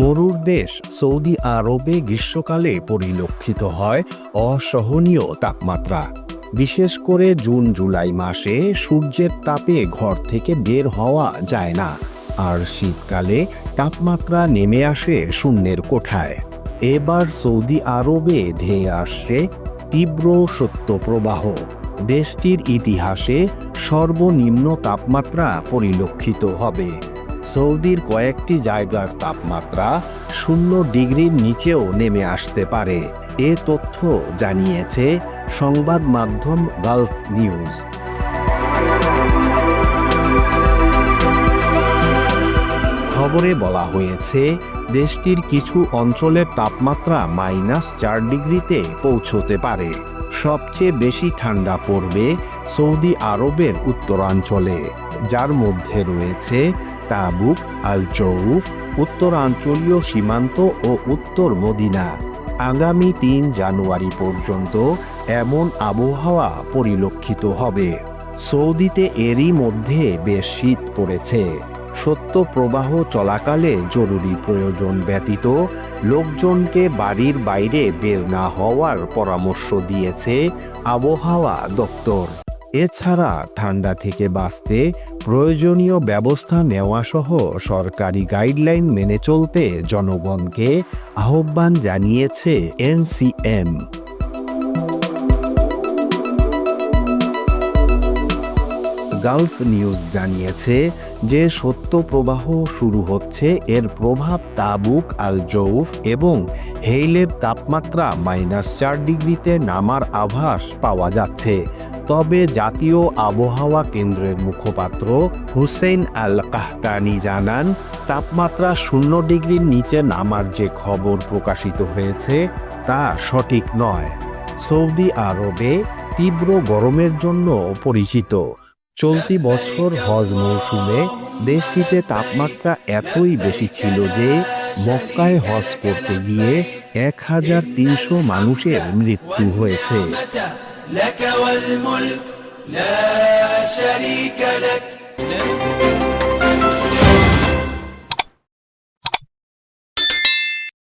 মরুর দেশ সৌদি আরবে গ্রীষ্মকালে পরিলক্ষিত হয় অসহনীয় তাপমাত্রা। বিশেষ করে জুন, জুলাই মাসে সূর্যের তাপে ঘর থেকে বের হওয়া যায় না, আর শীতকালে তাপমাত্রা নেমে আসে শূন্যের কোঠায়। এবার সৌদি আরবে ধেয়ে আসছে তীব্র সত্যপ্রবাহ। দেশটির ইতিহাসে সর্বনিম্ন তাপমাত্রা পরিলক্ষিত হবে। সৌদির কয়েকটি জায়গার তাপমাত্রা শূন্য ডিগ্রির নিচেও নেমে আসতে পারে। এ তথ্য জানিয়েছে সংবাদ মাধ্যম গালফ নিউজ। খবরে বলা হয়েছে, দেশটির কিছু অঞ্চলের তাপমাত্রা মাইনাস চার ডিগ্রিতে পৌঁছতে পারে। সবচেয়ে বেশি ঠান্ডা পড়বে সৌদি আরবের উত্তরাঞ্চলে, যার মধ্যে রয়েছে তাবুক আল জৌফ উত্তরাঞ্চলীয় সীমান্ত ও উত্তর মদিনা। আগামী তিন জানুয়ারি পর্যন্ত এমন আবহাওয়া পরিলক্ষিত হবে। সৌদিতে এরই মধ্যে বেশ শীত পড়েছে। সত্য প্রবাহ চলাকালে জরুরি প্রয়োজন ব্যতীত লোকজনকে বাড়ির বাইরে বের না হওয়ার পরামর্শ দিয়েছে আবহাওয়া দপ্তর। এছাড়া ঠান্ডা থেকে বাঁচতে প্রয়োজনীয় ব্যবস্থা নেওয়া সহ সরকারি গাইডলাইন মেনে চলতে জনগণকে আহ্বান জানিয়েছে এনসিএম। গালফ নিউজ জানিয়েছে যে সত্য প্রবাহ শুরু হচ্ছে, এর প্রভাব তাবুক আল জৌফ এবং হেইলের তাপমাত্রা মাইনাস চার ডিগ্রিতে নামার আভাস পাওয়া যাচ্ছে। তবে জাতীয় আবহাওয়া কেন্দ্রের মুখপাত্র হুসেইন আল কাহতানি জানান, তাপমাত্রা শূন্য ডিগ্রির নিচে নামার যে খবর প্রকাশিত হয়েছে তা সঠিক নয়। সৌদি আরবে তীব্র গরমের জন্য পরিচিত। চলতি বছর হজ মৌসুমে দেশটিতে তাপমাত্রা এতই বেশি ছিল যে মক্কায় হজ করতে গিয়ে এক হাজার তিনশো মানুষের মৃত্যু হয়েছে لك والملك لا شريك لك